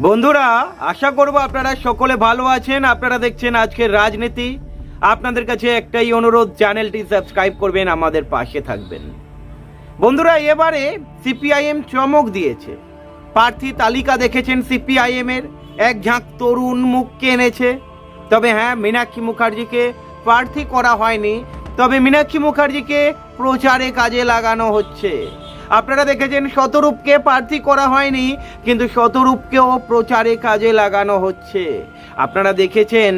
বন্ধুরা, আশা করব আপনারা সকলে ভালো আছেন। আপনারা দেখছেন আজকের রাজনীতি। আপনাদের কাছে একটাই অনুরোধ, চ্যানেলটি সাবস্ক্রাইব করবেন, আমাদের পাশে থাকবেন। বন্ধুরা, এবারে সিপিআইএম চমক দিয়েছে। প্রার্থী তালিকা দেখেছেন সিপিআইএম এর। এক ঝাঁক তরুণ মুখকে এনেছে। তবে হ্যাঁ মীনাক্ষী মুখার্জিকে প্রার্থী করা হয়নি। তবে মীনাক্ষী মুখার্জিকে প্রচারে কাজে লাগানো হচ্ছে। আপনারা দেখেছেন শতরূপকে প্রার্থী করা হয়নি, কিন্তু শতরূপকেও প্রচারে কাজে লাগানো হচ্ছে। আপনারা দেখেছেন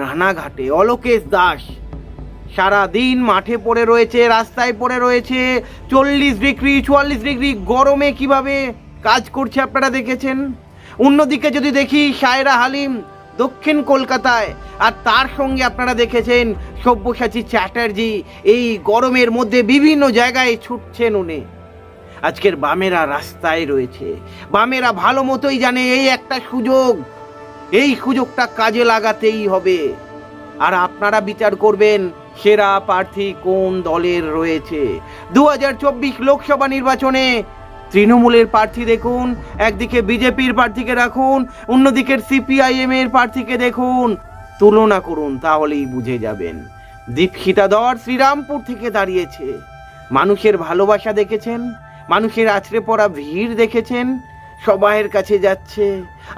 রানাঘাটে অলোকেশ দাস সারা দিন মাঠে পড়ে রয়েছে, রাস্তায় পড়ে রয়েছে, চল্লিশ ডিগ্রি, চুয়াল্লিশ ডিগ্রি গরমে কীভাবে কাজ করছে আপনারা দেখেছেন? অন্যদিকে যদি দেখি সায়রা হালিম দক্ষিণ কলকাতায়, আর তার সঙ্গে আপনারা দেখেছেন সব্যসাচী চ্যাটার্জি, এই গরমের মধ্যে বিভিন্ন জায়গায় ছুটছেন উনি। আজকের বামেরা রাস্তায় রয়েছে। বামেরা ভালো মতোই জানে এই একটা সুযোগ। এই সুযোগটা কাজে লাগাতেই হবে। আর আপনারা বিচার করবেন সেরা প্রার্থী কোন দলের রয়েছে। দু হাজার চব্বিশ লোকসভা নির্বাচনে তৃণমূলের প্রার্থী দেখুন, একদিকে বিজেপির প্রার্থীকে রাখুন, অন্যদিকে সিপিআইএম এর প্রার্থীকে দেখুন। তুলনা করুন, তাহলেই বুঝে যাবেন। দীপশিতা দর শ্রীরামপুর থেকে দাঁড়িয়েছে। মানুষের ভালোবাসা দেখেছেন মানুষের আছড়ে পড়া ভিড় দেখেছেন? সবাইয়ের কাছে যাচ্ছে।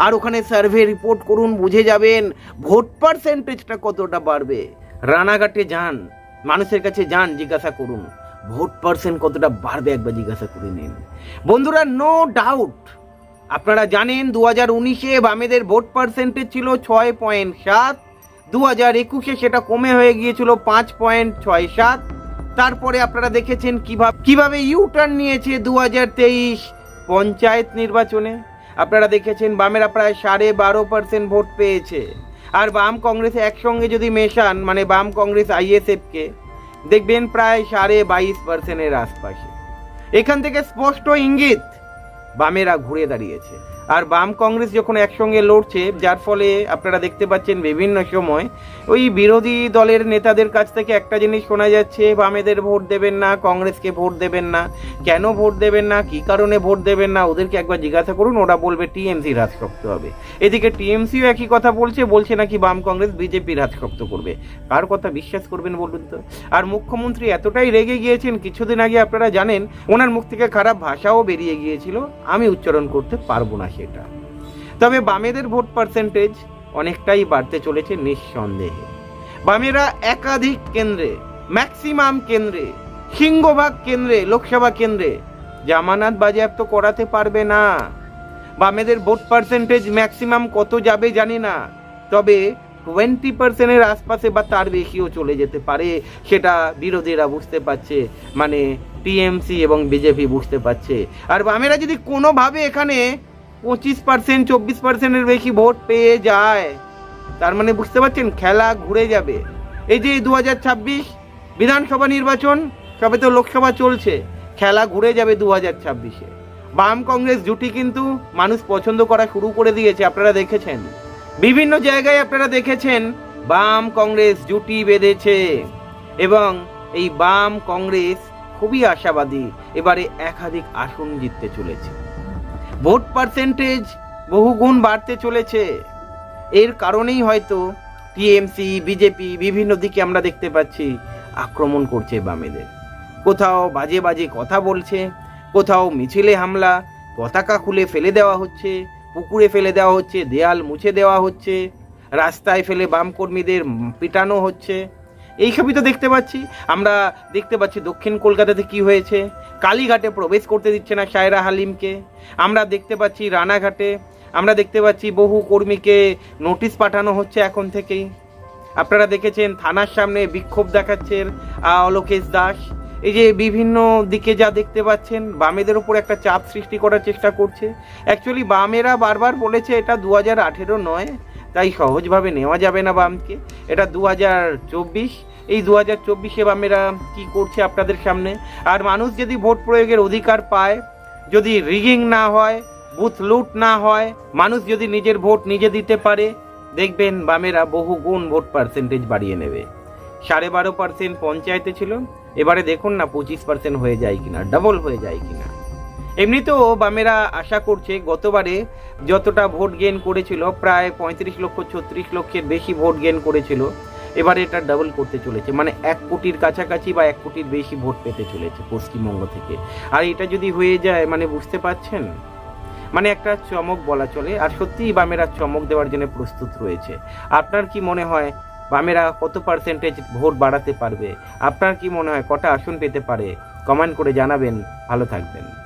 আর ওখানে সার্ভে রিপোর্ট করুন, বুঝে যাবেন ভোট পার্সেন্টেজটা কতটা বাড়বে। রানাঘাটে যান, মানুষের কাছে যান, জিজ্ঞাসা করুন। ভোট পার্সেন্ট কতটা বাড়বে একবার জিজ্ঞাসা করে নিন। বন্ধুরা নো ডাউট আপনারা জানেন দু হাজার উনিশে বামেদের ভোট পার্সেন্টেজ ছিল ছয় পয়েন্ট সাত দু হাজার একুশে সেটা কমে হয়ে গিয়েছিল পাঁচ পয়েন্ট ছয় সাত। তারপরে আপনারা দেখেছেন কীভাবে কীভাবে ইউ টার্ন নিয়েছে দু পঞ্চায়েত নির্বাচনে। আপনারা দেখেছেন বামেরা প্রায় সাড়ে বারো পার্সেন্ট ভোট পেয়েছে। আর বাম কংগ্রেস একসঙ্গে যদি মেশান মানে বাম কংগ্রেস আইএসএফকে, দেখবেন প্রায় সাড়ে বাইশ পার্সেন্টের আশপাশে। এখান থেকে স্পষ্ট ইঙ্গিত, বামেরা ঘুরে দাঁড়িয়েছে। আর বাম কংগ্রেস যখন একসঙ্গে লড়ছে, যার ফলে আপনারা দেখতে পাচ্ছেন বিভিন্ন সময় ওই বিরোধী দলের নেতাদের কাছ থেকে একটা জিনিস শোনা যাচ্ছে, বামেদের ভোট দেবেন না, কংগ্রেসকে ভোট দেবেন না। কেন ভোট দেবেন না? কি কারণে ভোট দেবেন না? ওদেরকে একবার জিজ্ঞাসা করুন, ওরা বলবে টিএমসির হাত শক্ত হবে। এদিকে টিএমসিও একই কথা বলছে বলছে নাকি বাম কংগ্রেস বিজেপির হাত শক্ত করবে। কার কথা বিশ্বাস করবেন বলুন তো? আর মুখ্যমন্ত্রী এতটাই রেগে গিয়েছেন, কিছুদিন আগে আপনারা জানেন, ওনার মুখ থেকে খারাপ ভাষাও বেরিয়ে গিয়েছিল, আমি উচ্চারণ করতে পারব না সেটা। তবে বামেদের ভোট পার্সেন্টেজ অনেকটাই বাড়তে চলেছে নিঃসন্দেহে। বামেরা একাধিক কেন্দ্রে ম্যাক্সিমাম কেন্দ্রে, সিংহভাগ কেন্দ্রে, লোকসভা কেন্দ্রে জামানত বাজেয়াপ্ত করাতে পারবে না। বামেদের ভোট পার্সেন্টেজ ম্যাক্সিমাম কত যাবে জানি না। তবে টোয়েন্টি পার্সেন্টের আশপাশে বা তার বেশিও চলে যেতে পারে, সেটা বিরোধীরা বুঝতে পারছে মানে টিএমসি এবং বিজেপি বুঝতে পারছে। আর বামেরা যদি কোনোভাবে এখানে পঁচিশ পার্সেন্ট চব্বিশ পার্সেন্টের বেশি ভোট পেয়ে যায়। তার মানে বুঝতে পারছেন, খেলা ঘুরে যাবে। এই যে দু হাজার ছাব্বিশ বিধানসভা নির্বাচন সবে তো লোকসভা চলছে। খেলা ঘুরে যাবে দু হাজার ছাব্বিশে। বাম কংগ্রেস জুটি কিন্তু মানুষ পছন্দ করা শুরু করে দিয়েছে, আপনারা দেখেছেন। বিভিন্ন জায়গায় আপনারা দেখেছেন, বাম কংগ্রেস জুটি বেঁধেছে। এবং এই বাম কংগ্রেস খুবই আশাবাদী, এবারে একাধিক আসন জিততে চলেছে। ভোট পার্সেন্টেজ বহুগুণ বাড়তে চলেছে। এর কারণেই হয়তো টিএমসি, বিজেপি বিভিন্ন দিকে আমরা দেখতে পাচ্ছি আক্রমণ করছে বামেদের। কোথাও বাজে বাজে কথা বলছে, কোথাও মিছিলে হামলা, পতাকা খুলে ফেলে দেওয়া হচ্ছে, পুকুরে ফেলে দেওয়া হচ্ছে, দেয়াল মুছে দেওয়া হচ্ছে, রাস্তায় ফেলে বাম কর্মীদের পিটানো হচ্ছে। এইসবই তো দেখতে পাচ্ছি। আমরা দেখতে পাচ্ছি দক্ষিণ কলকাতাতে কি হয়েছে। কালীঘাটে প্রবেশ করতে দিচ্ছে না সায়রা হালিমকে। আমরা দেখতে পাচ্ছি রানাঘাটে। আমরা দেখতে পাচ্ছি বহু কর্মীকে নোটিশ পাঠানো হচ্ছে এখন থেকেই। আপনারা দেখেছেন থানার সামনে বিক্ষোভ দেখাচ্ছেন অলোকেশ দাস। এই যে বিভিন্ন দিকে যা দেখতে পাচ্ছেন, বামেদের উপর একটা চাপ সৃষ্টি করার চেষ্টা করছে। অ্যাকচুয়ালি বামেরা বারবার বলেছে এটা দু হাজার নয়। তাই সহজভাবে নেওয়া যাবে না বামকে। এটা দু হাজার চব্বিশ। এই দু হাজার চব্বিশে বামেরা কী করছে আপনাদের সামনে? আর মানুষ যদি ভোট প্রয়োগের অধিকার পায়, যদি রিগিং না হয় বুথ লুট না হয়, মানুষ যদি নিজের ভোট নিজে দিতে পারে, দেখবেন বামেরা বহু গুণ ভোট পার্সেন্টেজ বাড়িয়ে নেবে। সাড়ে বারো পার্সেন্ট পঞ্চায়েতে ছিল। এবারে দেখুন না পঁচিশ পার্সেন্ট হয়ে যায় কিনা ডাবল হয়ে যায় কিনা। এমনিতেও বামেরা আশা করছে গতবারে যতটা ভোট গেন করেছিল, প্রায় পঁয়ত্রিশ লক্ষ, ছত্রিশ লক্ষের বেশি ভোট গেন করেছিল। এবারে এটা ডাবল করতে চলেছে। মানে এক কোটির কাছাকাছি বা এক কোটির বেশি ভোট পেতে চলেছে পশ্চিমবঙ্গ থেকে। আর এটা যদি হয়ে যায় মানে বুঝতে পারছেন? মানে একটা চমক বলা চলে। আর সত্যিই বামেরা চমক দেওয়ার জন্য প্রস্তুত রয়েছে। আপনার কি মনে হয়, বামেরা কত পার্সেন্টেজ ভোট বাড়াতে পারবে? আপনার কি মনে হয়, কটা আসন পেতে পারে? কমেন্ট করে জানাবেন। ভালো থাকবেন।